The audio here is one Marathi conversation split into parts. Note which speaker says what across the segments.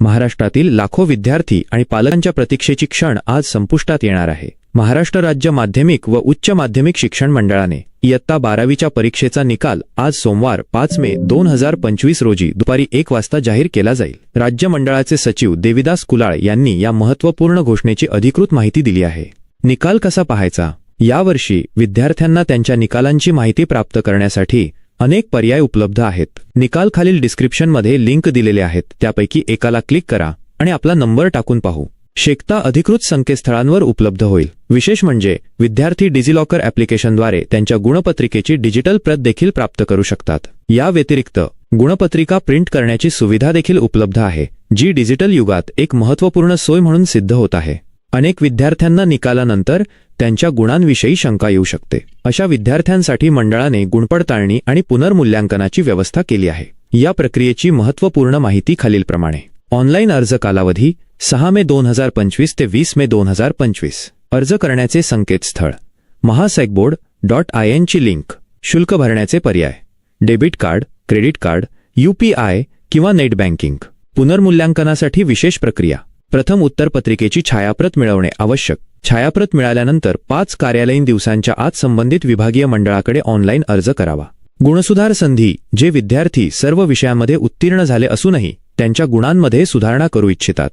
Speaker 1: महाराष्ट्रातील लाखो विद्यार्थी आणि पालकांच्या प्रतीक्षेची क्षण आज संपुष्टात येणार आहे. महाराष्ट्र राज्य माध्यमिक व उच्च माध्यमिक शिक्षण मंडळाने इयत्ता बारावीच्या परीक्षेचा निकाल आज सोमवार पाच मे दोन हजार पंचवीस रोजी दुपारी एक वाजता जाहीर केला जाईल. राज्य मंडळाचे सचिव देविदास कुलाळ यांनी या महत्त्वपूर्ण घोषणेची अधिकृत माहिती दिली आहे. निकाल कसा पाहायचा? यावर्षी विद्यार्थ्यांना त्यांच्या निकालांची माहिती प्राप्त करण्यासाठी अनेक पर्याय उपलब्ध आहेत. निकाल खालील डिस्क्रिप्शनमध्ये लिंक दिलेले आहेत. त्यापैकी एकाला क्लिक करा आणि आपला नंबर टाकून पाहू. शेकता अधिकृत संकेतस्थळांवर उपलब्ध होईल. विशेष म्हणजे विद्यार्थी डिजिलॉकर ॲप्लिकेशनद्वारे त्यांच्या गुणपत्रिकेची डिजिटल प्रत देखील प्राप्त करू शकतात. या व्यतिरिक्त गुणपत्रिका प्रिंट करण्याची सुविधा देखील उपलब्ध आहे जी डिजिटल युगात एक महत्त्वपूर्ण सोय म्हणून सिद्ध होत आहे. अनेक विद्यार्थ्यांना निकालानंतर त्यांच्या गुणांविषयी शंका येऊ शकते. अशा विद्यार्थ्यांसाठी मंडळाने गुणपडताळणी आणि पुनर्मूल्यांकनाची व्यवस्था केली आहे. या प्रक्रियेची महत्त्वपूर्ण माहिती खालीलप्रमाणे. ऑनलाईन अर्ज कालावधी सहा मे दोन हजार पंचवीस ते वीस मे दोन हजार पंचवीस. अर्ज करण्याचे संकेतस्थळ. महासॅकबोर्ड डॉट आय एनची लिंक. शुल्क भरण्याचे पर्याय. Debit card credit card UPI किंवा नेट बँकिंग. पुनर्मूल्यांकनासाठी विशेष प्रक्रिया. प्रथम उत्तरपत्रिकेची छायाप्रत मिळवणे आवश्यक. छायाप्रत मिळाल्यानंतर पाच कार्यालयीन दिवसांच्या आत संबंधित विभागीय मंडळाकडे ऑनलाईन अर्ज करावा. गुणसुधार संधी जे विद्यार्थी सर्व विषयांमध्ये उत्तीर्ण झाले असूनही त्यांच्या गुणांमध्ये सुधारणा करू इच्छितात.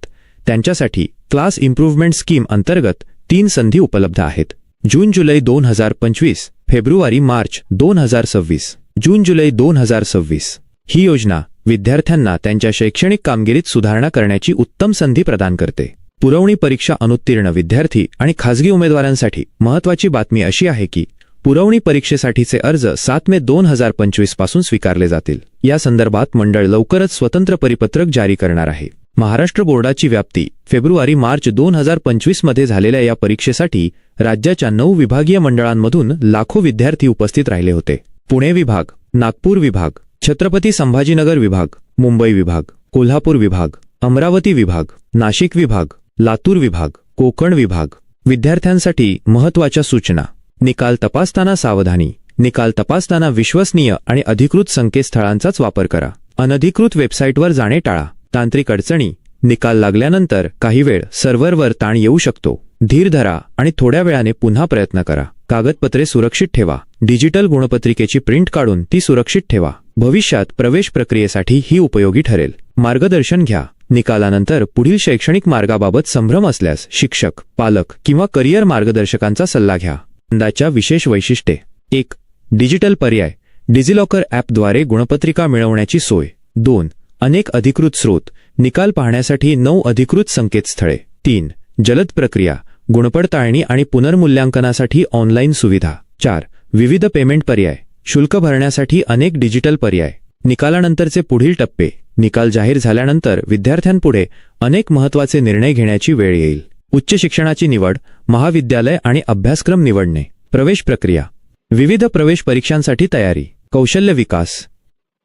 Speaker 1: त्यांच्यासाठी क्लास इम्प्रूव्हमेंट स्कीम अंतर्गत तीन संधी उपलब्ध आहेत. जून जुलै दोन हजार पंचवीस फेब्रुवारी मार्च दोन हजार सव्वीस. जून जुलै दोन हजार सव्वीस. ही योजना विद्यार्थ्यांना त्यांच्या शैक्षणिक कामगिरीत सुधारणा करण्याची उत्तम संधी प्रदान करते. पुरवणी परीक्षा अनुत्तीर्ण विद्यार्थी आणि खासगी उमेदवारांसाठी महत्वाची बातमी अशी आहे की पुरवणी परीक्षेसाठीचे अर्ज सात मे दोन हजार पंचवीसपासून स्वीकारले जातील. या संदर्भात मंडळ लवकरच स्वतंत्र परिपत्रक जारी करणार आहे. महाराष्ट्र बोर्डाची व्याप्ती फेब्रुवारी मार्च दोन हजार पंचवीसमध्ये झालेल्या या परीक्षेसाठी राज्याच्या नऊ विभागीय मंडळांमधून लाखो विद्यार्थी उपस्थित राहिले होते. पुणे विभाग नागपूर विभाग छत्रपती संभाजीनगर विभाग मुंबई विभाग कोल्हापूर विभाग अमरावती विभाग नाशिक विभाग लातूर विभाग कोकण विभाग. विद्यार्थ्यांसाठी महत्त्वाच्या सूचना. निकाल तपासताना सावधानी. निकाल तपासताना विश्वसनीय आणि अधिकृत संकेतस्थळांचाच वापर करा. अनधिकृत वेबसाईटवर जाणे टाळा. तांत्रिक अडचणी. निकाल लागल्यानंतर काही वेळ सर्व्हरवर ताण येऊ शकतो. धीर धरा आणि थोड्या वेळाने पुन्हा प्रयत्न करा. कागदपत्रे सुरक्षित ठेवा. डिजिटल गुणपत्रिकेची प्रिंट काढून ती सुरक्षित ठेवा. भविष्यात प्रवेश प्रक्रियेसाठी ही उपयोगी ठरेल. मार्गदर्शन घ्या. निकालानंतर पुढील शैक्षणिक मार्गाबाबत संभ्रम असल्यास शिक्षक पालक किंवा करिअर मार्गदर्शकांचा सल्ला घ्या. अंदाच्या विशेष वैशिष्ट्ये. एक डिजिटल पर्याय. डिजिलॉकर ॲपद्वारे गुणपत्रिका मिळवण्याची सोय. दोन अनेक अधिकृत स्रोत. निकाल पाहण्यासाठी नऊ अधिकृत संकेतस्थळे. तीन जलद प्रक्रिया. गुणपडताळणी आणि पुनर्मूल्यांकनासाठी ऑनलाईन सुविधा. चार विविध पेमेंट पर्याय. शुल्क भरण्यासाठी अनेक डिजिटल पर्याय. निकालानंतरचे पुढील टप्पे. निकाल जाहीर झाल्यानंतर विद्यार्थ्यांपुढे अनेक महत्त्वाचे निर्णय घेण्याची वेळ येईल. उच्च शिक्षणाची निवड महाविद्यालय आणि अभ्यासक्रम निवडणे. प्रवेश प्रक्रिया. विविध प्रवेश परीक्षांसाठी तयारी. कौशल्य विकास.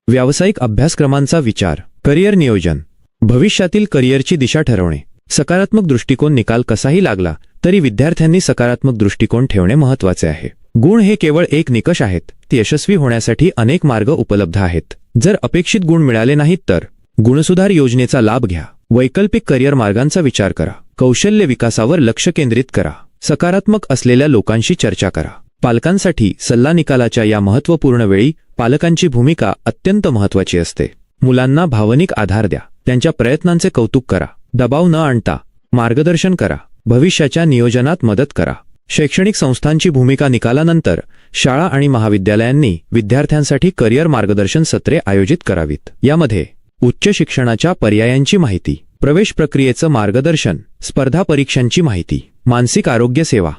Speaker 1: व्यावसायिक अभ्यासक्रमांचा विचार. करिअर नियोजन. भविष्यातील करिअरची दिशा ठरवणे. सकारात्मक दृष्टिकोन निकाल कसाही लागला तरी विद्यार्थ्यांनी सकारात्मक दृष्टिकोन ठेवणे महत्त्वाचे आहे. गुण हे केवळ एक निकष आहेत ते यशस्वी होण्यासाठी अनेक मार्ग उपलब्ध आहेत. जर अपेक्षित गुण मिळाले नाहीत तर गुणसुधार योजनेचा लाभ घ्या. वैकल्पिक करिअर मार्गांचा विचार करा. कौशल्य विकासावर लक्ष केंद्रित करा. सकारात्मक असलेल्या लोकांशी चर्चा करा. पालकांसाठी सल्ला निकालाच्या या महत्त्वपूर्ण वेळी पालकांची भूमिका अत्यंत महत्वाची असते. मुलांना भावनिक आधार द्या. त्यांच्या प्रयत्नांचे कौतुक करा. दबाव न आणता मार्गदर्शन करा. भविष्याच्या नियोजनात मदत करा. शैक्षणिक संस्थांची भूमिका निकालानंतर शाळा आणि महाविद्यालयांनी विद्यार्थ्यांसाठी करिअर मार्गदर्शन सत्रे आयोजित करावीत. यामध्ये उच्च शिक्षणाच्या पर्यायांची माहिती प्रवेश प्रक्रियेचं मार्गदर्शन स्पर्धा परीक्षांची माहिती मानसिक आरोग्य सेवा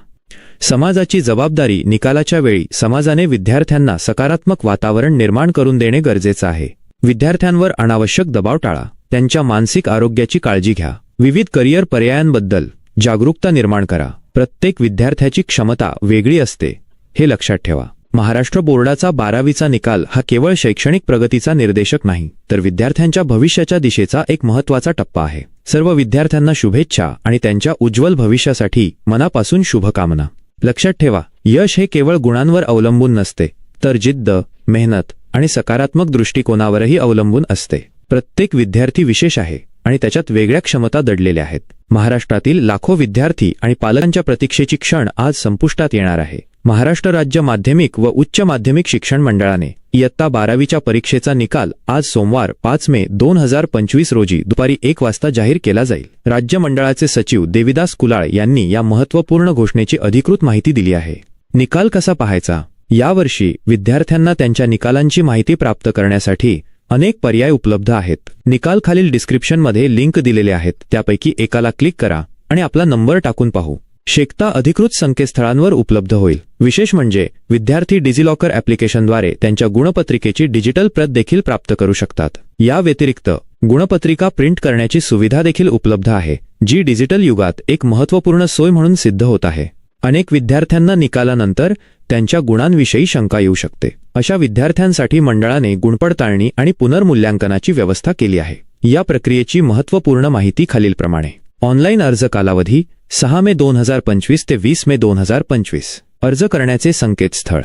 Speaker 1: समाजाची जबाबदारी निकालाच्या वेळी समाजाने विद्यार्थ्यांना सकारात्मक वातावरण निर्माण करून देणे गरजेचं आहे. विद्यार्थ्यांवर अनावश्यक दबाव टाळा. त्यांच्या मानसिक आरोग्याची काळजी घ्या. विविध करिअर पर्यायांबद्दल जागरूकता निर्माण करा. प्रत्येक विद्यार्थ्याची क्षमता वेगळी असते हे लक्षात ठेवा. महाराष्ट्र बोर्डाचा बारावीचा निकाल हा केवळ शैक्षणिक प्रगतीचा निर्देशक नाही तर विद्यार्थ्यांच्या भविष्याच्या दिशेचा एक महत्त्वाचा टप्पा आहे. सर्व विद्यार्थ्यांना शुभेच्छा आणि त्यांच्या उज्ज्वल भविष्यासाठी मनापासून शुभकामना. लक्षात ठेवा यश हे केवळ गुणांवर अवलंबून नसते तर जिद्द मेहनत आणि सकारात्मक दृष्टिकोनावरही अवलंबून असते. प्रत्येक विद्यार्थी विशेष आहे आणि त्याच्यात वेगळ्या क्षमता दडलेल्या आहेत. महाराष्ट्रातील लाखो विद्यार्थी आणि पालकांच्या प्रतीक्षेची क्षण आज संपुष्टात येणार आहे. महाराष्ट्र राज्य माध्यमिक व उच्च माध्यमिक शिक्षण मंडळाने इयत्ता बारावीच्या परीक्षेचा निकाल आज सोमवार पाच मे दोन हजार पंचवीस रोजी दुपारी एक वाजता जाहीर केला जाईल. राज्य मंडळाचे सचिव देविदास कुलाळ यांनी या महत्त्वपूर्ण घोषणेची अधिकृत माहिती दिली आहे. निकाल कसा पाहायचा? यावर्षी विद्यार्थ्यांना त्यांच्या निकालांची माहिती प्राप्त करण्यासाठी अनेक पर्याय उपलब्ध आहेत. निकाल खालील डिस्क्रिप्शनमध्ये लिंक दिलेले आहेत. त्यापैकी एकाला क्लिक करा आणि आपला नंबर टाकून पाहू. शेकता अधिकृत संकेतस्थळांवर उपलब्ध होईल. विशेष म्हणजे विद्यार्थी डिजिलॉकर ॲप्लिकेशनद्वारे त्यांच्या गुणपत्रिकेची डिजिटल प्रत देखील प्राप्त करू शकतात. या व्यतिरिक्त गुणपत्रिका प्रिंट करण्याची सुविधा देखील उपलब्ध आहे जी डिजिटल युगात एक महत्त्वपूर्ण सोय म्हणून सिद्ध होत आहे. अनेक विद्यार्थ्यांना निकालानंतर त्यांच्या गुणांविषयी शंका येऊ शकते. अशा विद्यार्थ्यांसाठी मंडळाने गुणपडताळणी आणि पुनर्मूल्यांकनाची व्यवस्था केली आहे. या प्रक्रियेची महत्त्वपूर्ण माहिती खालीलप्रमाणे. ऑनलाईन अर्ज कालावधी सहा मे दोन हजार पंचवीस ते वीस मे दोन हजार पंचवीस. अर्ज करण्याचे संकेतस्थळ.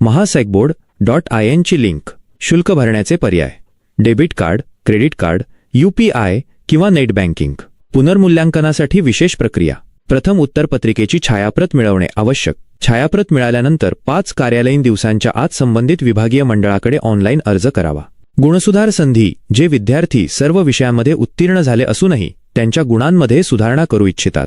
Speaker 1: महासॅकबोर्ड डॉट आय एनची लिंक. शुल्क भरण्याचे पर्याय. Debit card credit card UPI किंवा नेट बँकिंग. पुनर्मूल्यांकनासाठी विशेष प्रक्रिया. प्रथम उत्तरपत्रिकेची छायाप्रत मिळवणे आवश्यक. छायाप्रत मिळाल्यानंतर पाच कार्यालयीन दिवसांच्या आत संबंधित विभागीय मंडळाकडे ऑनलाईन अर्ज करावा. गुणसुधार संधी जे विद्यार्थी सर्व विषयांमध्ये उत्तीर्ण झाले असूनही त्यांच्या गुणांमध्ये सुधारणा करू इच्छितात.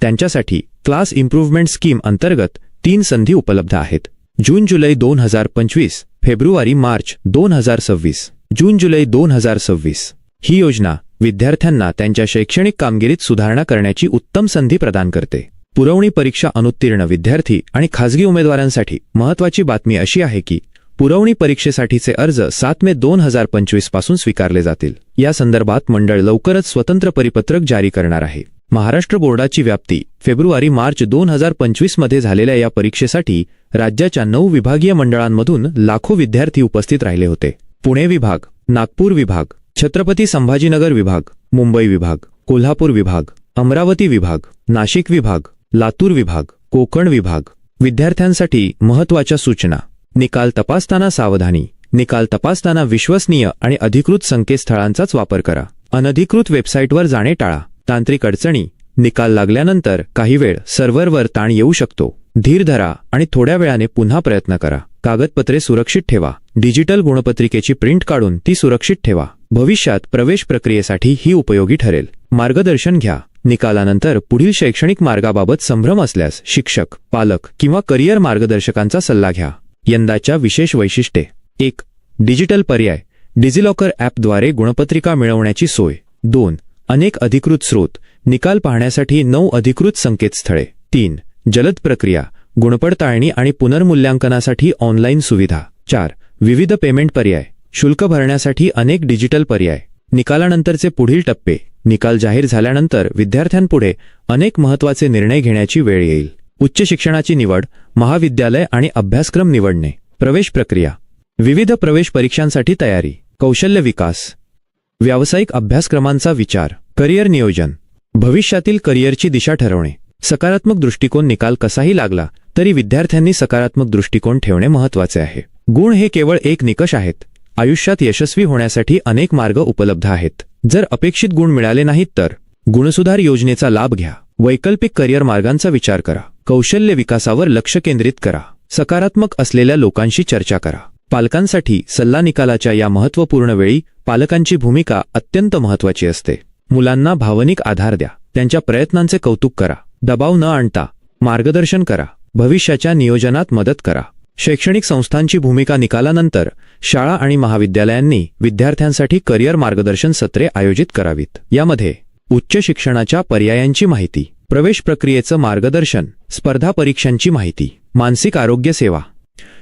Speaker 1: त्यांच्यासाठी क्लास इम्प्रूव्हमेंट स्कीम अंतर्गत तीन संधी उपलब्ध आहेत. जून जुलै दोन हजार पंचवीस फेब्रुवारी मार्च दोन हजार सव्वीस. जून जुलै दोन हजार सव्वीस. ही योजना विद्यार्थ्यांना त्यांच्या शैक्षणिक कामगिरीत सुधारणा करण्याची उत्तम संधी प्रदान करते. पुरवणी परीक्षा अनुत्तीर्ण विद्यार्थी आणि खासगी उमेदवारांसाठी महत्वाची बातमी अशी आहे की पुरवणी परीक्षेसाठीचे अर्ज सात मे दोन हजार पंचवीसपासून स्वीकारले जातील. या संदर्भात मंडळ लवकरच स्वतंत्र परिपत्रक जारी करणार आहे. महाराष्ट्र बोर्डाची व्याप्ती फेब्रुवारी मार्च दोन हजार पंचवीसमध्ये झालेल्या या परीक्षेसाठी राज्याच्या नऊ विभागीय मंडळांमधून लाखो विद्यार्थी उपस्थित राहिले होते. पुणे विभाग नागपूर विभाग छत्रपती संभाजीनगर विभाग मुंबई विभाग कोल्हापूर विभाग अमरावती विभाग नाशिक विभाग लातूर विभाग कोकण विभाग. विद्यार्थ्यांसाठी महत्त्वाच्या सूचना. निकाल तपासताना सावधानी. निकाल तपासताना विश्वसनीय आणि अधिकृत संकेतस्थळांचाच वापर करा. अनधिकृत वेबसाईटवर जाणे टाळा. तांत्रिक अडचणी. निकाल लागल्यानंतर काही वेळ सर्व्हरवर ताण येऊ शकतो. धीर धरा आणि थोड्या वेळाने पुन्हा प्रयत्न करा. कागदपत्रे सुरक्षित ठेवा. डिजिटल गुणपत्रिकेची प्रिंट काढून ती सुरक्षित ठेवा. भविष्यात प्रवेश प्रक्रियेसाठी ही उपयोगी ठरेल. मार्गदर्शन घ्या. निकालानंतर पुढील शैक्षणिक मार्गाबाबत संभ्रम असल्यास शिक्षक पालक किंवा करिअर मार्गदर्शकांचा सल्ला घ्या. यंदाच्या विशेष वैशिष्ट्ये. एक डिजिटल पर्याय. डिजिलॉकर ॲपद्वारे गुणपत्रिका मिळवण्याची सोय. दोन अनेक अधिकृत स्रोत. निकाल पाहण्यासाठी नऊ अधिकृत संकेतस्थळे. तीन जलद प्रक्रिया. गुणपडताळणी आणि पुनर्मूल्यांकनासाठी ऑनलाईन सुविधा. चार विविध पेमेंट पर्याय. शुल्क भरण्यासाठी अनेक डिजिटल पर्याय. निकालानंतरचे पुढील टप्पे. निकाल जाहीर झाल्यानंतर विद्यार्थ्यांपुढे अनेक महत्त्वाचे निर्णय घेण्याची वेळ येईल. उच्च शिक्षणाची निवड महाविद्यालय आणि अभ्यासक्रम निवडणे. प्रवेश प्रक्रिया. विविध प्रवेश परीक्षांसाठी तयारी. कौशल्य विकास. व्यावसायिक अभ्यासक्रमांचा विचार. करिअर नियोजन. भविष्यातील करिअरची दिशा ठरवणे. सकारात्मक दृष्टिकोन निकाल कसाही लागला तरी विद्यार्थ्यांनी सकारात्मक दृष्टिकोन ठेवणे महत्त्वाचे आहे. गुण हे केवळ एक निकष आहेत. आयुष्यात यशस्वी होण्यासाठी अनेक मार्ग उपलब्ध आहेत. जर अपेक्षित गुण मिळाले नाहीत तर गुणसुधार योजनेचा लाभ घ्या. वैकल्पिक करिअर मार्गांचा विचार करा. कौशल्य विकासावर लक्ष केंद्रित करा. सकारात्मक असलेल्या लोकांशी चर्चा करा. पालकांसाठी सल्ला निकालाच्या या महत्त्वपूर्ण वेळी पालकांची भूमिका अत्यंत महत्वाची असते. मुलांना भावनिक आधार द्या. त्यांच्या प्रयत्नांचे कौतुक करा. दबाव न आणता मार्गदर्शन करा. भविष्याच्या नियोजनात मदत करा. शैक्षणिक संस्थांची भूमिका निकालानंतर शाळा आणि महाविद्यालयांनी विद्यार्थ्यांसाठी करिअर मार्गदर्शन सत्रे आयोजित करावीत. यामध्ये उच्च शिक्षणाच्या पर्यायांची माहिती प्रवेश प्रक्रियेचं मार्गदर्शन स्पर्धा परीक्षांची माहिती मानसिक आरोग्य सेवा.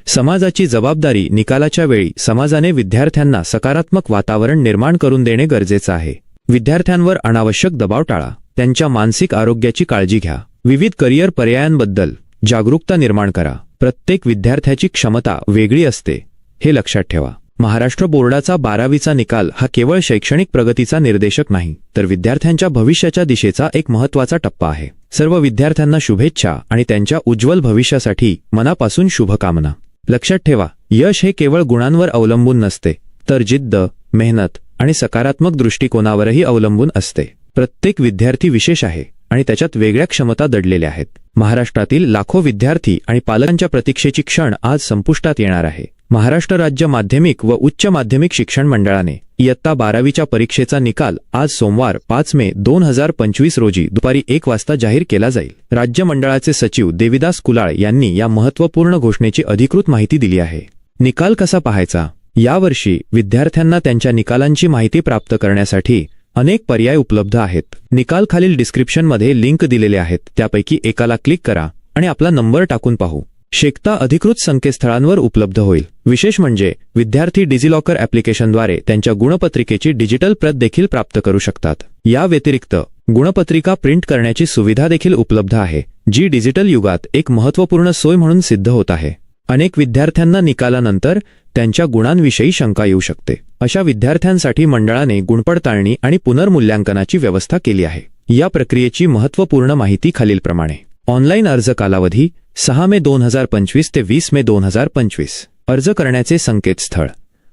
Speaker 1: समाजाची जबाबदारी निकालाच्या वेळी समाजाने विद्यार्थ्यांना सकारात्मक वातावरण निर्माण करून देणे गरजेचं आहे. विद्यार्थ्यांवर अनावश्यक दबाव टाळा. त्यांच्या मानसिक आरोग्याची काळजी घ्या. विविध करिअर पर्यायांबद्दल जागरूकता निर्माण करा. प्रत्येक विद्यार्थ्याची क्षमता वेगळी असते. हे लक्षात ठेवा. महाराष्ट्र बोर्डाचा बारावीचा निकाल हा केवळ शैक्षणिक प्रगतीचा निर्देशक नाही तर विद्यार्थ्यांच्या भविष्याच्या दिशेचा एक महत्त्वाचा टप्पा आहे. सर्व विद्यार्थ्यांना शुभेच्छा आणि त्यांच्या उज्ज्वल भविष्यासाठी मनापासून शुभकामना. लक्षात ठेवा यश हे केवळ गुणांवर अवलंबून नसते तर जिद्द मेहनत आणि सकारात्मक दृष्टिकोनावरही अवलंबून असते. प्रत्येक विद्यार्थी विशेष आहे आणि त्याच्यात वेगळ्या क्षमता दडलेल्या आहेत. महाराष्ट्रातील लाखो विद्यार्थी आणि पालकांच्या प्रतीक्षेची क्षण आज संपुष्टात येणार आहे. महाराष्ट्र राज्य माध्यमिक व उच्च माध्यमिक शिक्षण मंडळाने इयत्ता बारावीच्या परीक्षेचा निकाल आज सोमवार पाच मे दोन हजार पंचवीस रोजी दुपारी एक वाजता जाहीर केला जाईल. राज्य मंडळाचे सचिव देविदास कुलाळ यांनी या महत्त्वपूर्ण घोषणेची अधिकृत माहिती दिली आहे. निकाल कसा पाहायचा? यावर्षी विद्यार्थ्यांना त्यांच्या निकालांची माहिती प्राप्त करण्यासाठी अनेक पर्याय उपलब्ध आहेत. निकाल खालील डिस्क्रिप्शनमध्ये लिंक दिलेले आहेत. त्यापैकी एकाला क्लिक करा आणि आपला नंबर टाकून पाहू. शेकता अधिकृत संकेतस्थळांवर उपलब्ध होईल. विशेष म्हणजे विद्यार्थी डिजिलॉकर ॲप्लिकेशनद्वारे त्यांच्या गुणपत्रिकेची डिजिटल प्रत देखील प्राप्त करू शकतात. या व्यतिरिक्त गुणपत्रिका प्रिंट करण्याची सुविधा देखील उपलब्ध आहे जी डिजिटल युगात एक महत्त्वपूर्ण सोय म्हणून सिद्ध होत आहे. अनेक विद्यार्थ्यांना निकालानंतर त्यांच्या गुणांविषयी शंका येऊ शकते. अशा विद्यार्थ्यांसाठी मंडळाने गुणपडताळणी आणि पुनर्मूल्यांकनाची व्यवस्था केली आहे. या प्रक्रियेची महत्त्वपूर्ण माहिती खालीलप्रमाणे. ऑनलाईन अर्ज कालावधी सहा मे दोन हजार पंचवीस ते वीस मे दोन हजार पंचवीस. अर्ज करण्याचे संकेतस्थळ.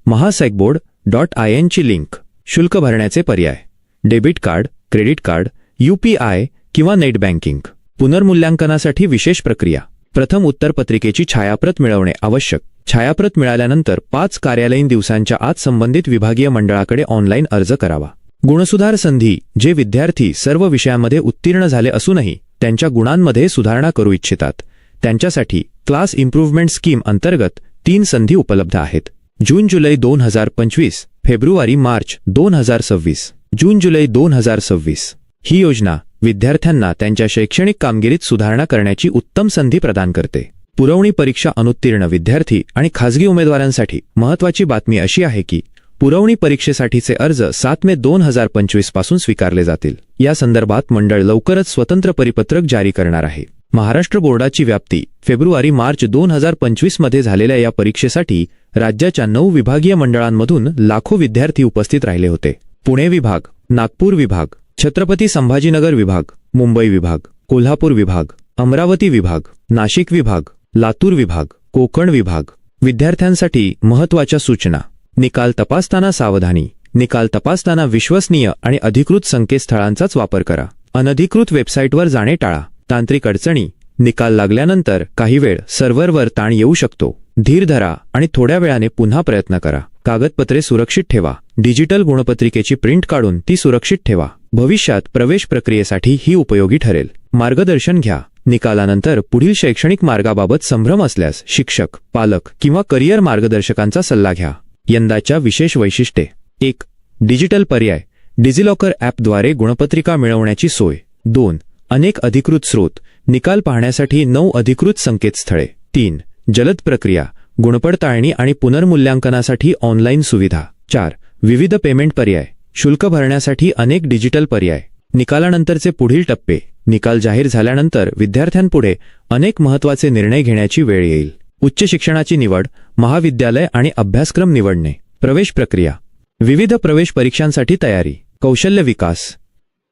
Speaker 1: महासॅकबोर्ड डॉट आय एनची लिंक. शुल्क भरण्याचे पर्याय. Debit card credit card UPI किंवा नेट बँकिंग. पुनर्मूल्यांकनासाठी विशेष प्रक्रिया. प्रथम उत्तरपत्रिकेची छायाप्रत मिळवणे आवश्यक. छायाप्रत मिळाल्यानंतर पाच कार्यालयीन दिवसांच्या आत संबंधित विभागीय मंडळाकडे ऑनलाईन अर्ज करावा. गुणसुधार संधी जे विद्यार्थी सर्व विषयांमध्ये उत्तीर्ण झाले असूनही त्यांच्या गुणांमध्ये सुधारणा करू इच्छितात. त्यांच्यासाठी क्लास इम्प्रूव्हमेंट स्कीम अंतर्गत तीन संधी उपलब्ध आहेत. जून जुलै दोन हजार पंचवीस फेब्रुवारी मार्च दोन हजार सव्वीस. जून जुलै दोन हजार सव्वीस. ही योजना विद्यार्थ्यांना त्यांच्या शैक्षणिक कामगिरीत सुधारणा करण्याची उत्तम संधी प्रदान करते. पुरवणी परीक्षा अनुत्तीर्ण विद्यार्थी आणि खाजगी उमेदवारांसाठी महत्वाची बातमी अशी आहे की पुरवणी परीक्षेसाठीचे अर्ज सात मे दोन हजार पंचवीसपासून स्वीकारले जातील. या संदर्भात मंडळ लवकरच स्वतंत्र परिपत्रक जारी करणार आहे. महाराष्ट्र बोर्डाची व्याप्ती फेब्रुवारी मार्च दोन हजार पंचवीसमध्ये झालेल्या या परीक्षेसाठी राज्याच्या नऊ विभागीय मंडळांमधून लाखो विद्यार्थी उपस्थित राहिले होते. पुणे विभाग नागपूर विभाग छत्रपती संभाजीनगर विभाग मुंबई विभाग कोल्हापूर विभाग अमरावती विभाग नाशिक विभाग लातूर विभाग कोकण विभाग. विद्यार्थ्यांसाठी महत्त्वाच्या सूचना. निकाल तपासताना सावधानी निकाल तपासताना विश्वसनीय आणि अधिकृत संकेतस्थळांचाच वापर करा. अनधिकृत वेबसाईटवर जाणे टाळा. तांत्रिक अडचणी निकाल लागल्यानंतर काही वेळ सर्व्हरवर ताण येऊ शकतो. धीर धरा आणि थोड्या वेळाने पुन्हा प्रयत्न करा. कागदपत्रे सुरक्षित ठेवा. डिजिटल गुणपत्रिकेची प्रिंट काढून ती सुरक्षित ठेवा. भविष्यात प्रवेश प्रक्रियेसाठी ही उपयोगी ठरेल. मार्गदर्शन घ्या. निकालानंतर पुढील शैक्षणिक मार्गाबाबत संभ्रम असल्यास शिक्षक पालक किंवा करिअर मार्गदर्शकांचा सल्ला घ्या. यंदाच्या विशेष वैशिष्ट्ये. एक डिजिटल पर्याय. डिजिलॉकर ॲपद्वारे गुणपत्रिका मिळवण्याची सोय. दोन अनेक अधिकृत स्रोत. निकाल पाहण्यासाठी नऊ अधिकृत संकेतस्थळे. तीन जलद प्रक्रिया. गुणपडताळणी आणि पुनर्मूल्यांकनासाठी ऑनलाईन सुविधा. चार विविध पेमेंट पर्याय. शुल्क भरण्यासाठी अनेक डिजिटल पर्याय. निकालानंतरचे पुढील टप्पे. निकाल जाहीर झाल्यानंतर विद्यार्थ्यांपुढे अनेक महत्त्वाचे निर्णय घेण्याची वेळ येईल. उच्च शिक्षणाची निवड महाविद्यालय आणि अभ्यासक्रम निवडणे. प्रवेश प्रक्रिया. विविध प्रवेश परीक्षांसाठी तयारी. कौशल्य विकास.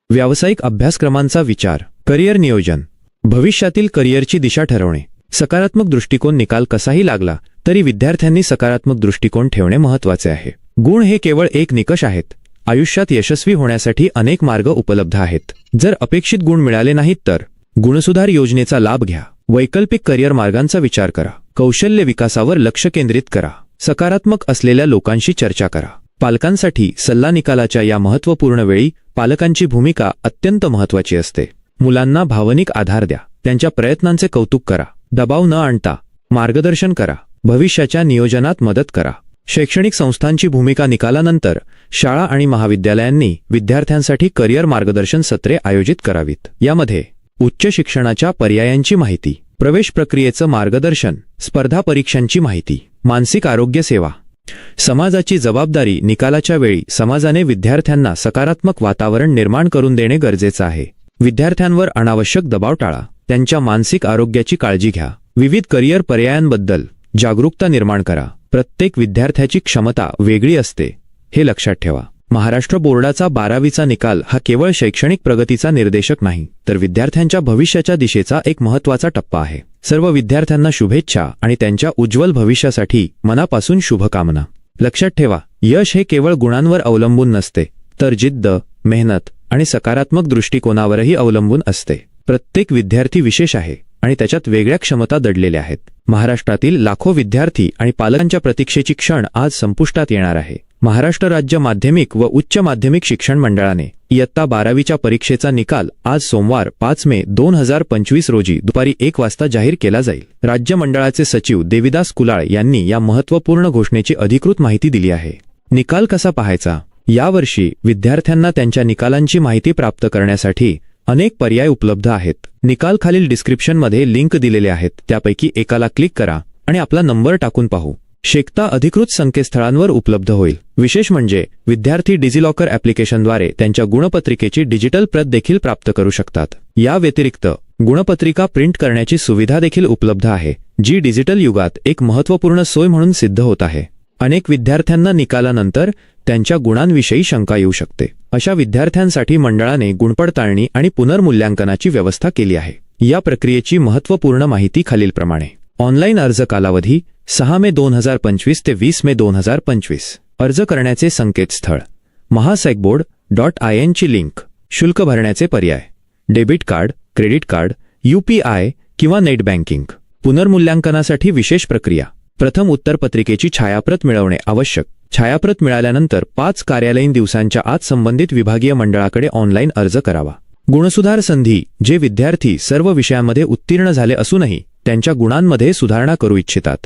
Speaker 1: व्यावसायिक अभ्यासक्रमांचा विचार. करिअर नियोजन. भविष्यातील करिअरची दिशा ठरवणे. सकारात्मक दृष्टिकोन निकाल कसाही लागला तरी विद्यार्थ्यांनी सकारात्मक दृष्टिकोन ठेवणे महत्त्वाचे आहे. गुण हे केवळ एक निकष आहेत. आयुष्यात यशस्वी होण्यासाठी अनेक मार्ग उपलब्ध आहेत. जर अपेक्षित गुण मिळाले नाहीत तर. गुणसुधार योजनेचा लाभ घ्या. वैकल्पिक करिअर मार्गांचा विचार करा. कौशल्य विकासावर लक्ष केंद्रित करा. सकारात्मक असलेल्या लोकांशी चर्चा करा. पालकांसाठी सल्ला निकालाच्या या महत्त्वपूर्ण वेळी पालकांची भूमिका अत्यंत महत्वाची असते. मुलांना भावनिक आधार द्या. त्यांच्या प्रयत्नांचे कौतुक करा. दबाव न आणता मार्गदर्शन करा. भविष्याच्या नियोजनात मदत करा. शैक्षणिक संस्थांची भूमिका निकालानंतर शाळा आणि महाविद्यालयांनी विद्यार्थ्यांसाठी करिअर मार्गदर्शन सत्रे आयोजित करावीत. यामध्ये उच्च शिक्षणाच्या पर्यायांची माहिती प्रवेश प्रक्रियेचं मार्गदर्शन स्पर्धा परीक्षांची माहिती मानसिक आरोग्य सेवा. समाजाची जबाबदारी निकालाच्या वेळी समाजाने विद्यार्थ्यांना सकारात्मक वातावरण निर्माण करून देणे गरजेचं आहे. विद्यार्थ्यांवर अनावश्यक दबाव टाळा त्यांच्या मानसिक आरोग्याची काळजी घ्या. विविध करिअर पर्यायांबद्दल जागरूकता निर्माण करा. प्रत्येक विद्यार्थ्याची क्षमता वेगळी असते हे लक्षात ठेवा. महाराष्ट्र बोर्डाचा बारावीचा निकाल हा केवळ शैक्षणिक प्रगतीचा निर्देशक नाही तर विद्यार्थ्यांच्या भविष्याच्या दिशेचा एक महत्त्वाचा टप्पा आहे. सर्व विद्यार्थ्यांना शुभेच्छा आणि त्यांच्या उज्ज्वल भविष्यासाठी मनापासून शुभकामना. लक्षात ठेवा यश हे केवळ गुणांवर अवलंबून नसते तर जिद्द मेहनत आणि सकारात्मक दृष्टिकोनावरही अवलंबून असते. प्रत्येक विद्यार्थी विशेष आहे आणि त्याच्यात वेगळ्या क्षमता दडलेल्या आहेत. महाराष्ट्रातील लाखो विद्यार्थी आणि पालकांच्या प्रतीक्षेची क्षण आज संपुष्टात येणार आहे. महाराष्ट्र राज्य माध्यमिक व उच्च माध्यमिक शिक्षण मंडळाने इयत्ता बारावीच्या परीक्षेचा निकाल आज सोमवार पाच मे दोन हजार पंचवीस रोजी दुपारी एक वाजता जाहीर केला जाईल. राज्य मंडळाचे सचिव देविदास कुलाळ यांनी या महत्त्वपूर्ण घोषणेची अधिकृत माहिती दिली आहे. निकाल कसा पाहायचा? यावर्षी विद्यार्थ्यांना त्यांच्या निकालांची माहिती प्राप्त करण्यासाठी अनेक पर्याय उपलब्ध आहेत. निकाल खालील डिस्क्रिप्शनमध्ये लिंक दिलेले आहेत. त्यापैकी एकाला क्लिक करा आणि आपला नंबर टाकून पाहू. शेकता अधिकृत संकेतस्थळांवर उपलब्ध होईल. विशेष म्हणजे विद्यार्थी डिजिलॉकर ॲप्लिकेशनद्वारे त्यांच्या गुणपत्रिकेची डिजिटल प्रत देखील प्राप्त करू शकतात. या व्यतिरिक्त गुणपत्रिका प्रिंट करण्याची सुविधा देखील उपलब्ध आहे जी डिजिटल युगात एक महत्त्वपूर्ण सोय म्हणून सिद्ध होत आहे. अनेक विद्यार्थ्यांना निकालानंतर त्यांच्या गुणांविषयी शंका येऊ शकते. अशा विद्यार्थ्यांसाठी मंडळाने गुणपडताळणी आणि पुनर्मूल्यांकनाची व्यवस्था केली आहे. या प्रक्रियेची महत्त्वपूर्ण माहिती खालीलप्रमाणे. ऑनलाईन अर्ज कालावधी सहा मे दोन हजार पंचवीस ते वीस मे दोन हजार पंचवीस. अर्ज करण्याचे संकेतस्थळ. महासॅकबोर्ड डॉट आय एनची लिंक. शुल्क भरण्याचे पर्याय. Debit card credit card UPI किंवा नेट बँकिंग. पुनर्मूल्यांकनासाठी विशेष प्रक्रिया. प्रथम उत्तरपत्रिकेची छायाप्रत मिळवणे आवश्यक. छायाप्रत मिळाल्यानंतर पाच कार्यालयीन दिवसांच्या आत संबंधित विभागीय मंडळाकडे ऑनलाईन अर्ज करावा. गुणसुधार संधी जे विद्यार्थी सर्व विषयांमध्ये उत्तीर्ण झाले असूनही त्यांच्या गुणांमध्ये सुधारणा करू इच्छितात.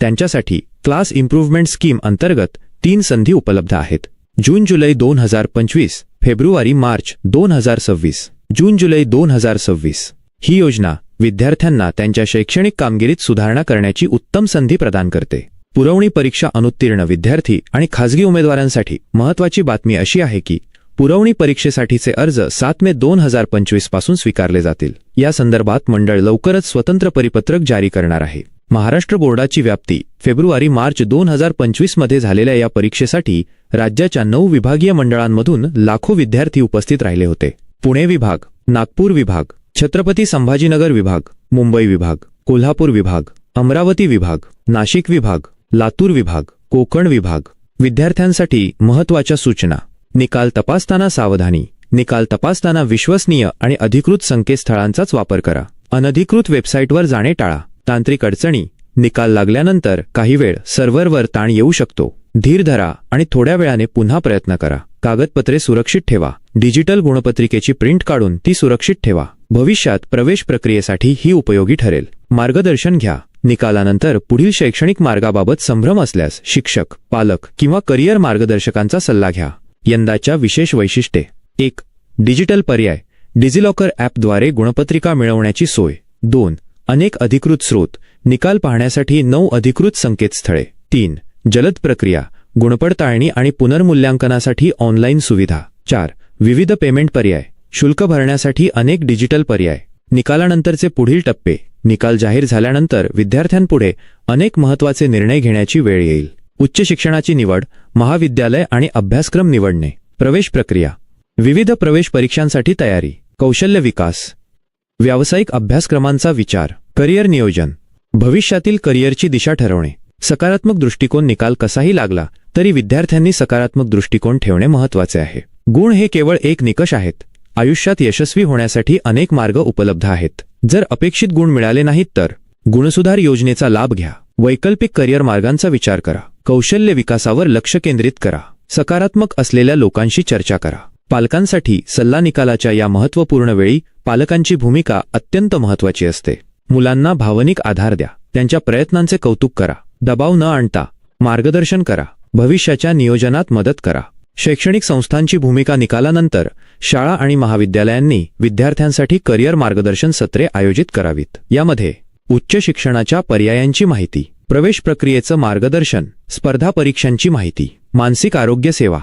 Speaker 1: त्यांच्यासाठी क्लास इम्प्रूव्हमेंट स्कीम अंतर्गत तीन संधी उपलब्ध आहेत. जून जुलै दोन हजार पंचवीस फेब्रुवारी मार्च दोन हजार सव्वीस. जून जुलै दोन हजार सव्वीस. ही योजना विद्यार्थ्यांना त्यांच्या शैक्षणिक कामगिरीत सुधारणा करण्याची उत्तम संधी प्रदान करते. पुरवणी परीक्षा अनुत्तीर्ण विद्यार्थी आणि खाजगी उमेदवारांसाठी महत्वाची बातमी अशी आहे की पुरवणी परीक्षेसाठीचे अर्ज सात मे दोन हजार पंचवीसपासून स्वीकारले जातील. या संदर्भात मंडळ लवकरच स्वतंत्र परिपत्रक जारी करणार आहे. महाराष्ट्र बोर्डाची व्याप्ती फेब्रुवारी मार्च दोन हजार पंचवीसमध्ये झालेल्या या परीक्षेसाठी राज्याच्या नऊ विभागीय मंडळांमधून लाखो विद्यार्थी उपस्थित राहिले होते. पुणे विभाग नागपूर विभाग छत्रपती संभाजीनगर विभाग मुंबई विभाग कोल्हापूर विभाग अमरावती विभाग नाशिक विभाग लातूर विभाग कोकण विभाग. विद्यार्थ्यांसाठी महत्त्वाच्या सूचना. निकाल तपासताना सावधानी. निकाल तपासताना विश्वसनीय आणि अधिकृत संकेतस्थळांचाच वापर करा. अनधिकृत वेबसाईटवर जाणे टाळा. तांत्रिक अडचणी निकाल लागल्यानंतर काही वेळ सर्व्हरवर ताण येऊ शकतो. धीर धरा आणि थोड्या वेळाने पुन्हा प्रयत्न करा. कागदपत्रे सुरक्षित ठेवा. डिजिटल गुणपत्रिकेची प्रिंट काढून ती सुरक्षित ठेवा. भविष्यात प्रवेश प्रक्रियेसाठी ही उपयोगी ठरेल. मार्गदर्शन घ्या. निकालानंतर पुढील शैक्षणिक मार्गाबाबत संभ्रम असल्यास शिक्षक पालक किंवा करिअर मार्गदर्शकांचा सल्ला घ्या. यंदाच्या विशेष वैशिष्ट्ये. एक डिजिटल पर्याय. डिजिलॉकर ॲपद्वारे गुणपत्रिका मिळवण्याची सोय. दोन अनेक अधिकृत स्रोत निकाल पाहण्यासाठी नऊ अधिकृत संकेतस्थळे. तीन जलद प्रक्रिया गुणपडताळणी आणि पुनर्मूल्यांकनासाठी ऑनलाईन सुविधा. चार विविध पेमेंट पर्याय शुल्क भरण्यासाठी अनेक डिजिटल पर्याय. निकालानंतरचे पुढील टप्पे निकाल जाहीर झाल्यानंतर विद्यार्थ्यांपुढे अनेक महत्त्वाचे निर्णय घेण्याची वेळ येईल. उच्च शिक्षणाची निवड महाविद्यालय आणि अभ्यासक्रम निवडणे. प्रवेश प्रक्रिया विविध प्रवेश परीक्षांसाठी तयारी. कौशल्य विकास व्यावसायिक अभ्यासक्रमांचा विचार. करिअर नियोजन. भविष्यातील करिअरची दिशा ठरवणे. सकारात्मक दृष्टिकोन निकाल कसाही लागला तरी विद्यार्थ्यांनी सकारात्मक दृष्टिकोन ठेवणे महत्त्वाचे आहे. गुण हे केवळ एक निकष आहेत. आयुष्यात यशस्वी होण्यासाठी अनेक मार्ग उपलब्ध आहेत. जर अपेक्षित गुण मिळाले नाहीत तर. गुणसुधार योजनेचा लाभ घ्या. वैकल्पिक करिअर मार्गांचा विचार करा. कौशल्य विकासावर लक्ष केंद्रित करा. सकारात्मक असलेल्या लोकांशी चर्चा करा. पालकांसाठी सल्ला निकालाच्या या महत्त्वपूर्ण वेळी पालकांची भूमिका अत्यंत महत्वाची असते. मुलांना भावनिक आधार द्या. त्यांच्या प्रयत्नांचे कौतुक करा. दबाव न आणता मार्गदर्शन करा. भविष्याच्या नियोजनात मदत करा. शैक्षणिक संस्थांची भूमिका निकालानंतर शाळा आणि महाविद्यालयांनी विद्यार्थ्यांसाठी करिअर मार्गदर्शन सत्रे आयोजित करावीत. यामध्ये उच्च शिक्षणाच्या पर्यायांची माहिती प्रवेश प्रक्रियेचं मार्गदर्शन स्पर्धा परीक्षांची माहिती मानसिक आरोग्य सेवा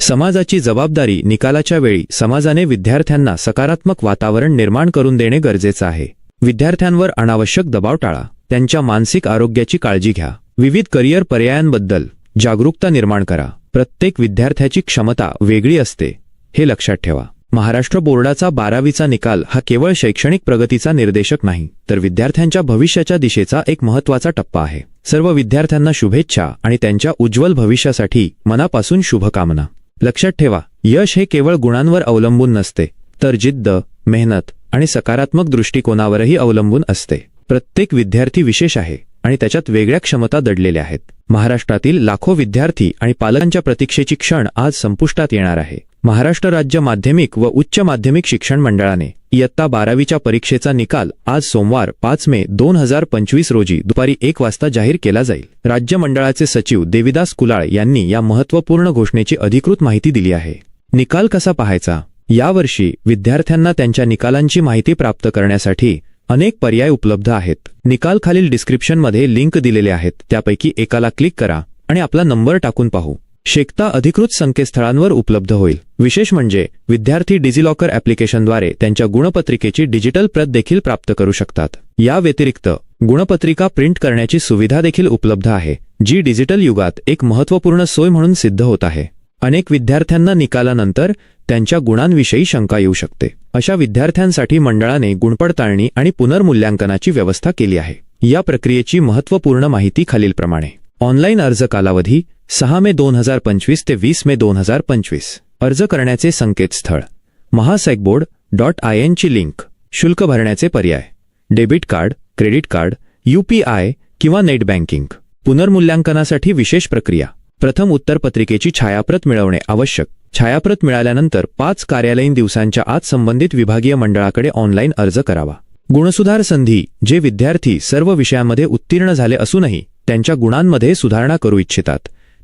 Speaker 1: समाजाची जबाबदारी निकालाच्या वेळी समाजाने विद्यार्थ्यांना सकारात्मक वातावरण निर्माण करून देणे गरजेचं आहे. विद्यार्थ्यांवर अनावश्यक दबाव टाळा. त्यांच्या मानसिक आरोग्याची काळजी घ्या. विविध करिअर पर्यायांबद्दल जागरूकता निर्माण करा. प्रत्येक विद्यार्थ्याची क्षमता वेगळी असते हे लक्षात ठेवा. महाराष्ट्र बोर्डाचा बारावीचा निकाल हा केवळ शैक्षणिक प्रगतीचा निर्देशक नाही तर विद्यार्थ्यांच्या भविष्याच्या दिशेचा एक महत्त्वाचा टप्पा आहे. सर्व विद्यार्थ्यांना शुभेच्छा आणि त्यांच्या उज्ज्वल भविष्यासाठी मनापासून शुभकामना. लक्षात ठेवा यश हे केवळ गुणांवर अवलंबून नसते तर जिद्द मेहनत आणि सकारात्मक दृष्टिकोनावरही अवलंबून असते. प्रत्येक विद्यार्थी विशेष आहे आणि त्याच्यात वेगळ्या क्षमता दडलेल्या आहेत. महाराष्ट्रातील लाखो विद्यार्थी आणि पालकांच्या प्रतीक्षेची क्षण आज संपुष्टात येणार आहे. महाराष्ट्र राज्य माध्यमिक व उच्च माध्यमिक शिक्षण मंडळाने इयत्ता बारावीच्या परीक्षेचा निकाल आज सोमवार पाच मे दोन हजार पंचवीस रोजी दुपारी एक वाजता जाहीर केला जाईल. राज्य मंडळाचे सचिव देविदास कुलाळ यांनी या महत्त्वपूर्ण घोषणेची अधिकृत माहिती दिली आहे. निकाल कसा पाहायचा? यावर्षी विद्यार्थ्यांना त्यांच्या निकालांची माहिती प्राप्त करण्यासाठी अनेक पर्याय उपलब्ध आहेत. निकाल खालील डिस्क्रिप्शनमध्ये लिंक दिलेले आहेत. त्यापैकी एकाला क्लिक करा आणि आपला नंबर टाकून पाहू. शेकता अधिकृत संकेतस्थळांवर उपलब्ध होईल. विशेष म्हणजे विद्यार्थी डिजिलॉकर ॲप्लिकेशनद्वारे त्यांच्या गुणपत्रिकेची डिजिटल प्रत देखील प्राप्त करू शकतात. या व्यतिरिक्त गुणपत्रिका प्रिंट करण्याची सुविधा देखील उपलब्ध आहे जी डिजिटल युगात एक महत्त्वपूर्ण सोय म्हणून सिद्ध होत आहे. अनेक विद्यार्थ्यांना निकालानंतर त्यांच्या गुणांविषयी शंका येऊ शकते. अशा विद्यार्थ्यांसाठी मंडळाने गुणपडताळणी आणि पुनर्मूल्यांकनाची व्यवस्था केली आहे. या प्रक्रियेची महत्त्वपूर्ण माहिती खालीलप्रमाणे. ऑनलाईन अर्ज कालावधी सहा मे दोन हजार पंचवीस ते वीस मे दोन हजार पंचवीस. अर्ज करण्याचे संकेतस्थळ. महासॅकबोर्ड डॉट आय एनची लिंक. शुल्क भरण्याचे पर्याय. Debit card credit card UPI किंवा नेट बँकिंग. पुनर्मूल्यांकनासाठी विशेष प्रक्रिया. प्रथम उत्तरपत्रिकेची छायाप्रत मिळवणे आवश्यक. छायाप्रत मिळाल्यानंतर पाच कार्यालयीन दिवसांच्या आत संबंधित विभागीय मंडळाकडे ऑनलाईन अर्ज करावा. गुणसुधार संधी जे विद्यार्थी सर्व विषयांमध्ये उत्तीर्ण झाले असूनही त्यांच्या गुणांमध्ये सुधारणा करू इच्छितात.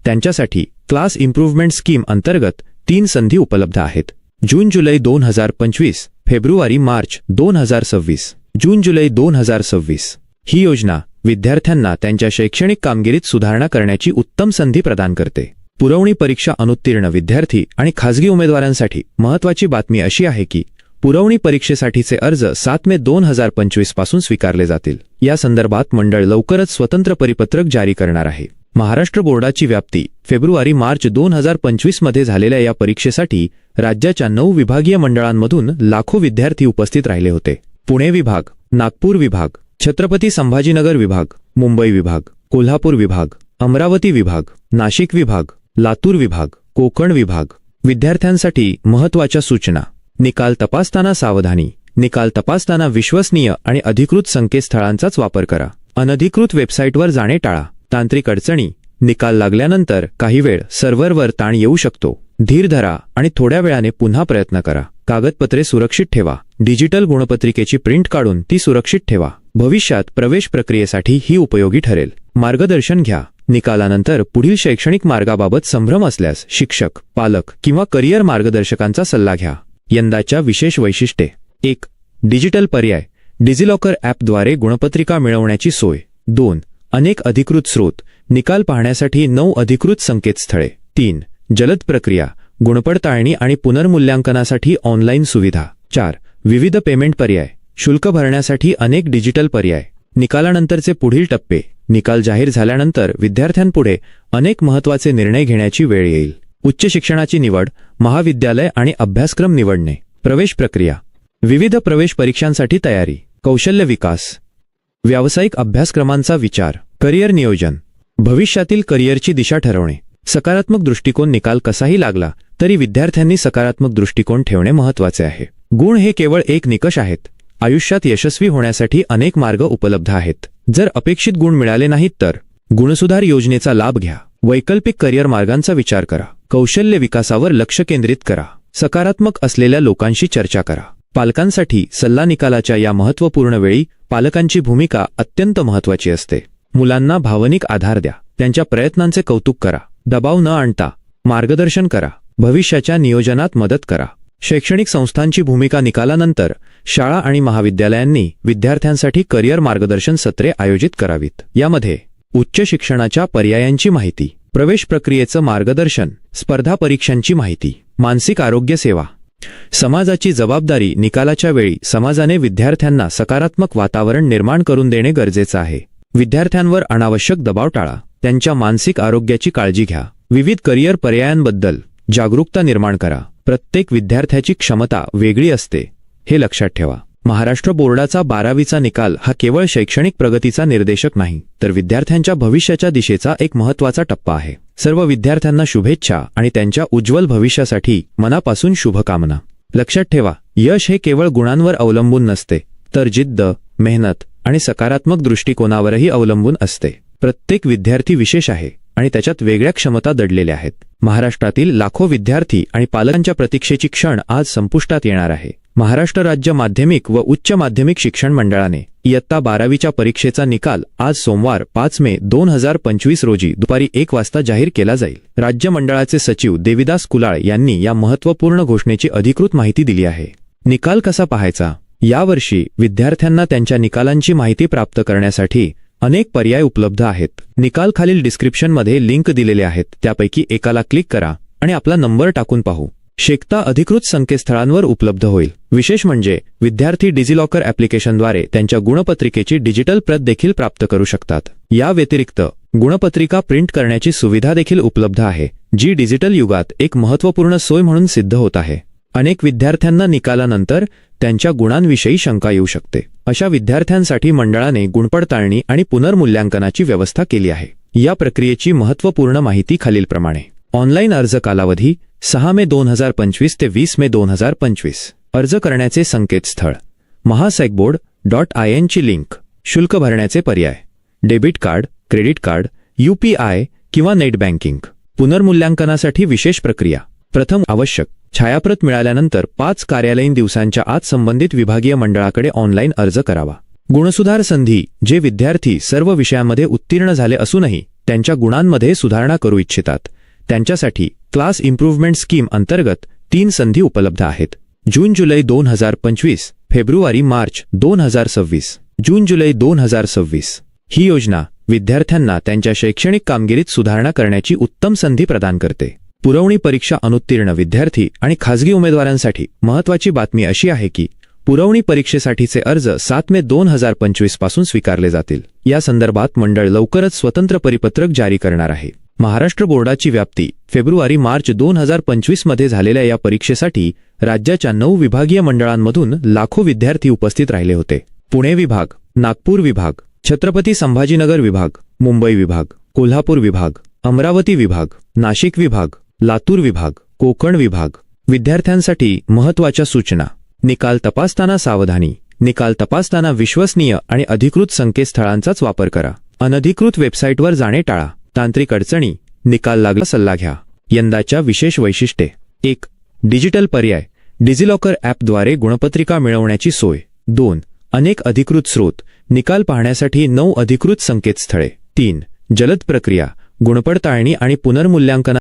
Speaker 1: त्यांच्यासाठी क्लास इम्प्रूव्हमेंट स्कीम अंतर्गत तीन संधी उपलब्ध आहेत. जून जुलै दोन हजार पंचवीस फेब्रुवारी मार्च दोन हजार सव्वीस. जून जुलै दोन हजार सव्वीस. ही योजना विद्यार्थ्यांना त्यांच्या शैक्षणिक कामगिरीत सुधारणा करण्याची उत्तम संधी प्रदान करते. पुरवणी परीक्षा अनुत्तीर्ण विद्यार्थी आणि खासगी उमेदवारांसाठी महत्वाची बातमी अशी आहे की पुरवणी परीक्षेसाठीचे अर्ज सात मे दोन हजार पंचवीसपासून स्वीकारले जातील. या संदर्भात मंडळ लवकरच स्वतंत्र परिपत्रक जारी करणार आहे. महाराष्ट्र बोर्डाची व्याप्ती फेब्रुवारी मार्च दोन हजार पंचवीसमध्ये झालेल्या या परीक्षेसाठी राज्याच्या नऊ विभागीय मंडळांमधून लाखो विद्यार्थी उपस्थित राहिले होते. पुणे विभाग नागपूर विभाग छत्रपती संभाजीनगर विभाग मुंबई विभाग कोल्हापूर विभाग अमरावती विभाग नाशिक विभाग लातूर विभाग कोकण विभाग. विद्यार्थ्यांसाठी महत्त्वाच्या सूचना. निकाल तपासताना सावधानी. निकाल तपासताना विश्वसनीय आणि अधिकृत संकेतस्थळांचाच वापर करा. अनधिकृत वेबसाईटवर जाणे टाळा. तांत्रिक अडचणी. निकाल लागल्यानंतर काही वेळ सर्व्हरवर ताण येऊ शकतो. धीर धरा आणि थोड्या वेळाने पुन्हा प्रयत्न करा. कागदपत्रे सुरक्षित ठेवा. डिजिटल गुणपत्रिकेची प्रिंट काढून ती सुरक्षित ठेवा. भविष्यात प्रवेश प्रक्रियेसाठी ही उपयोगी ठरेल. मार्गदर्शन घ्या. निकालानंतर पुढील शैक्षणिक मार्गाबाबत संभ्रम असल्यास शिक्षक पालक किंवा करिअर मार्गदर्शकांचा सल्ला घ्या. यंदाच्या विशेष वैशिष्ट्ये. एक डिजिटल पर्याय. डिजिलॉकर ॲपद्वारे गुणपत्रिका मिळवण्याची सोय. दोन अनेक अधिकृत स्रोत. निकाल पाहण्यासाठी नऊ अधिकृत संकेतस्थळे. तीन जलद प्रक्रिया. गुणपडताळणी आणि पुनर्मूल्यांकनासाठी ऑनलाईन सुविधा. चार विविध पेमेंट पर्याय. शुल्क भरण्यासाठी अनेक डिजिटल पर्याय. निकालानंतरचे पुढील टप्पे. निकाल जाहीर झाल्यानंतर विद्यार्थ्यांपुढे अनेक महत्त्वाचे निर्णय घेण्याची वेळ येईल. उच्च शिक्षणाची निवड महाविद्यालय आणि अभ्यासक्रम निवडणे. प्रवेश प्रक्रिया. विविध प्रवेश परीक्षांसाठी तयारी. कौशल्य विकास. व्यावसायिक अभ्यासक्रमांचा विचार. करिअर नियोजन. भविष्यातील करिअरची दिशा ठरवणे. सकारात्मक दृष्टिकोन निकाल कसाही लागला तरी विद्यार्थ्यांनी सकारात्मक दृष्टिकोन ठेवणे महत्त्वाचे आहे. गुण हे केवळ एक निकष आहेत. आयुष्यात यशस्वी होण्यासाठी अनेक मार्ग उपलब्ध आहेत. जर अपेक्षित गुण मिळाले नाहीत तर गुणसुधार योजनेचा लाभ घ्या. वैकल्पिक करिअर मार्गांचा विचार करा. कौशल्य विकासावर लक्ष केंद्रित करा. सकारात्मक असलेल्या लोकांशी चर्चा करा. पालकांसाठी सल्ला निकालाच्या या महत्त्वपूर्ण वेळी पालकांची भूमिका अत्यंत महत्वाची असते. मुलांना भावनिक आधार द्या. त्यांच्या प्रयत्नांचे कौतुक करा. दबाव न आणता मार्गदर्शन करा. भविष्याच्या नियोजनात मदत करा. शैक्षणिक संस्थांची भूमिका निकालानंतर शाळा आणि महाविद्यालयांनी विद्यार्थ्यांसाठी करिअर मार्गदर्शन सत्रे आयोजित करावीत. यामध्ये उच्च शिक्षणाच्या पर्यायांची माहिती प्रवेश प्रक्रियेचं मार्गदर्शन स्पर्धा परीक्षांची माहिती मानसिक आरोग्य सेवा समाजाची जबाबदारी निकालाच्या वेळी समाजाने विद्यार्थ्यांना सकारात्मक वातावरण निर्माण करून देणे गरजेचं आहे. विद्यार्थ्यांवर अनावश्यक दबाव टाळा त्यांच्या मानसिक आरोग्याची काळजी घ्या. विविध करिअर पर्यायांबद्दल जागरूकता निर्माण करा. प्रत्येक विद्यार्थ्याची क्षमता वेगळी असते. हे लक्षात ठेवा. महाराष्ट्र बोर्डाचा बारावीचा निकाल हा केवळ शैक्षणिक प्रगतीचा निर्देशक नाही तर विद्यार्थ्यांच्या भविष्याच्या दिशेचा एक महत्त्वाचा टप्पा आहे. सर्व विद्यार्थ्यांना शुभेच्छा आणि त्यांच्या उज्ज्वल भविष्यासाठी मनापासून शुभकामना. लक्षात ठेवा यश हे केवळ गुणांवर अवलंबून नसते तर जिद्द मेहनत आणि सकारात्मक दृष्टिकोनावरही अवलंबून असते. प्रत्येक विद्यार्थी विशेष आहे आणि त्याच्यात वेगळ्या क्षमता दडलेल्या आहेत. महाराष्ट्रातील लाखो विद्यार्थी आणि पालकांच्या प्रतीक्षेची क्षण आज संपुष्टात येणार आहे. महाराष्ट्र राज्य माध्यमिक व उच्च माध्यमिक शिक्षण मंडळाने इयत्ता बारावीच्या परीक्षेचा निकाल आज सोमवार पाच मे दोन हजार पंचवीस रोजी दुपारी एक वाजता जाहीर केला जाईल. राज्य मंडळाचे सचिव देविदास कुलाळ यांनी या महत्त्वपूर्ण घोषणेची अधिकृत माहिती दिली आहे. निकाल कसा पाहायचा? यावर्षी विद्यार्थ्यांना त्यांच्या निकालांची माहिती प्राप्त करण्यासाठी अनेक पर्याय उपलब्ध आहेत. निकाल खालील डिस्क्रिप्शनमध्ये लिंक दिलेले आहेत. त्यापैकी एकाला क्लिक करा आणि आपला नंबर टाकून पाहू. शेकता अधिकृत संकेतस्थळांवर उपलब्ध होईल. विशेष म्हणजे विद्यार्थी डिजिलॉकर ॲप्लिकेशनद्वारे त्यांच्या गुणपत्रिकेची डिजिटल प्रत देखील प्राप्त करू शकतात. या व्यतिरिक्त गुणपत्रिका प्रिंट करण्याची सुविधा देखील उपलब्ध आहे जी डिजिटल युगात एक महत्त्वपूर्ण सोय म्हणून सिद्ध होत आहे. अनेक विद्यार्थ्यांना निकालानंतर त्यांच्या गुणांविषयी शंका येऊ शकते. अशा विद्यार्थ्यांसाठी मंडळाने गुणपडताळणी आणि पुनर्मूल्यांकनाची व्यवस्था केली आहे. या प्रक्रियेची महत्त्वपूर्ण माहिती खालीलप्रमाणे. ऑनलाईन अर्ज कालावधी सहा मे दोन हजार पंचवीस ते वीस मे दोन हजार पंचवीस. अर्ज करण्याचे संकेतस्थळ. महासॅकबोर्ड डॉट आय एनची लिंक. शुल्क भरण्याचे पर्याय. Debit card credit card UPI किंवा नेट बँकिंग. पुनर्मूल्यांकनासाठी विशेष प्रक्रिया. प्रथम आवश्यक. छायाप्रत मिळाल्यानंतर पाच कार्यालयीन दिवसांच्या आत संबंधित विभागीय मंडळाकडे ऑनलाईन अर्ज करावा. गुणसुधार संधी जे विद्यार्थी सर्व विषयांमध्ये उत्तीर्ण झाले असूनही त्यांच्या गुणांमध्ये सुधारणा करू इच्छितात. त्यांच्यासाठी क्लास इम्प्रूव्हमेंट स्कीम अंतर्गत तीन संधी उपलब्ध आहेत. जून जुलै दोन हजार पंचवीस फेब्रुवारी मार्च दोन हजार सव्वीस. जून जुलै दोन हजार सव्वीस. ही योजना विद्यार्थ्यांना त्यांच्या शैक्षणिक कामगिरीत सुधारणा करण्याची उत्तम संधी प्रदान करते. पुरवणी परीक्षा अनुत्तीर्ण विद्यार्थी आणि खासगी उमेदवारांसाठी महत्वाची बातमी अशी आहे की पुरवणी परीक्षेसाठीचे अर्ज सात मे दोन हजार पंचवीसपासून स्वीकारले जातील. या संदर्भात मंडळ लवकरच स्वतंत्र परिपत्रक जारी करणार आहे. महाराष्ट्र बोर्डाची व्याप्ती फेब्रुवारी मार्च दोन हजार पंचवीसमध्ये झालेल्या या परीक्षेसाठी राज्याच्या नऊ विभागीय मंडळांमधून लाखो विद्यार्थी उपस्थित राहिले होते. पुणे विभाग नागपूर विभाग छत्रपती संभाजीनगर विभाग मुंबई विभाग कोल्हापूर विभाग अमरावती विभाग नाशिक विभाग लातूर विभाग कोकण विभाग. विद्यार्थ्यांसाठी महत्त्वाच्या सूचना. निकाल तपासताना सावधानी. निकाल तपासताना विश्वसनीय आणि अधिकृत संकेतस्थळांचाच वापर करा. अनधिकृत वेबसाईटवर जाणे टाळा. तांत्रिक अडचणी निकाल लागला सल्ला घ्या. यंदाच्या विशेष वैशिष्ट्ये. एक डिजिटल पर्याय. डिजिलॉकर ॲपद्वारे गुणपत्रिका मिळवण्याची सोय. दोन अनेक अधिकृत स्रोत. निकाल पाहण्यासाठी नऊ अधिकृत संकेतस्थळे. तीन जलद प्रक्रिया. गुणपडताळणी आणि पुनर्मूल्यांकन